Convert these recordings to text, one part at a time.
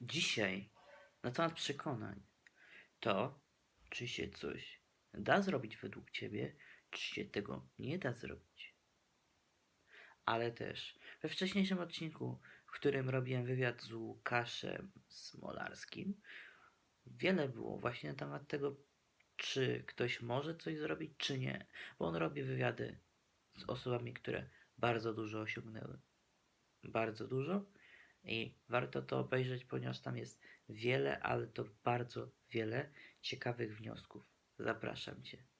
Dzisiaj na temat przekonań to, czy się coś da zrobić według ciebie, czy się tego nie da zrobić. Ale też we wcześniejszym odcinku, w którym robiłem wywiad z Łukaszem Smolarskim, wiele było właśnie na temat tego, czy ktoś może coś zrobić, czy nie. Bo on robi wywiady z osobami, które bardzo dużo osiągnęły. Bardzo dużo. I warto to obejrzeć, ponieważ tam jest wiele, ale to bardzo wiele ciekawych wniosków. Zapraszam Cię.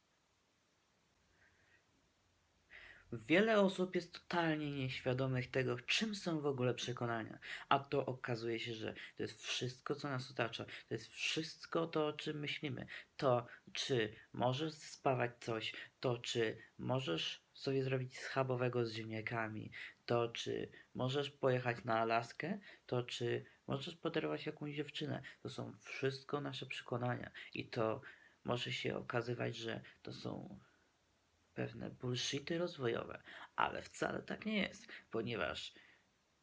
Wiele osób jest totalnie nieświadomych tego, czym są w ogóle przekonania, a to okazuje się, że to jest wszystko, co nas otacza, to jest wszystko to, o czym myślimy. To, czy możesz spawać coś, to, czy możesz sobie zrobić schabowego z ziemniakami, to, czy możesz pojechać na Alaskę, to, czy możesz podarować jakąś dziewczynę. To są wszystko nasze przekonania i to może się okazywać, że to są pewne bullshity rozwojowe, ale wcale tak nie jest, ponieważ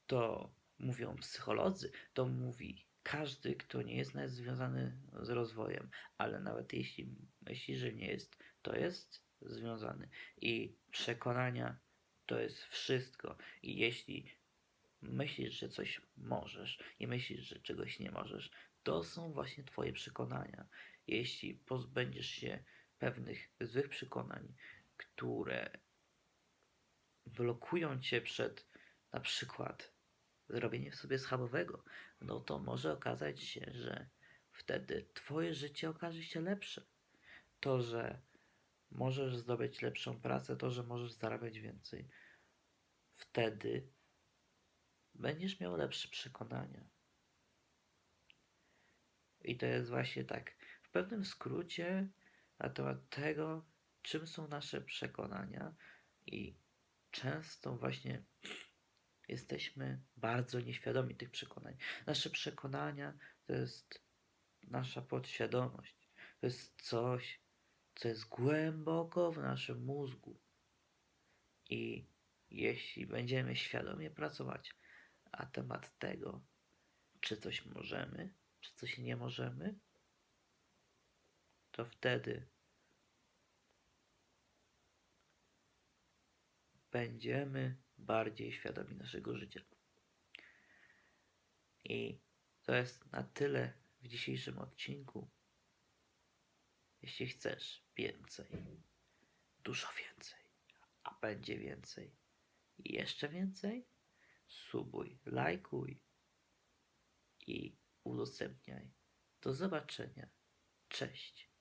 to mówią psycholodzy, to mówi każdy, kto nie jest nawet związany z rozwojem, ale nawet jeśli myśli, że nie jest, to jest związany. I przekonania to jest wszystko. I jeśli myślisz, że coś możesz i myślisz, że czegoś nie możesz, to są właśnie Twoje przekonania. Jeśli pozbędziesz się pewnych złych przekonań, które blokują cię przed na przykład zrobieniem sobie schabowego, no to może okazać się, że wtedy twoje życie okaże się lepsze. To, że możesz zdobyć lepszą pracę, to, że możesz zarabiać więcej, wtedy będziesz miał lepsze przekonania. I to jest właśnie tak, w pewnym skrócie na temat tego, czym są nasze przekonania i często właśnie jesteśmy bardzo nieświadomi tych przekonań. Nasze przekonania to jest nasza podświadomość. To jest coś, co jest głęboko w naszym mózgu. I jeśli będziemy świadomie pracować na temat tego, czy coś możemy, czy coś nie możemy, to wtedy będziemy bardziej świadomi naszego życia. I to jest na tyle w dzisiejszym odcinku. Jeśli chcesz więcej, dużo więcej, a będzie więcej i jeszcze więcej, subuj, lajkuj i udostępniaj. Do zobaczenia. Cześć.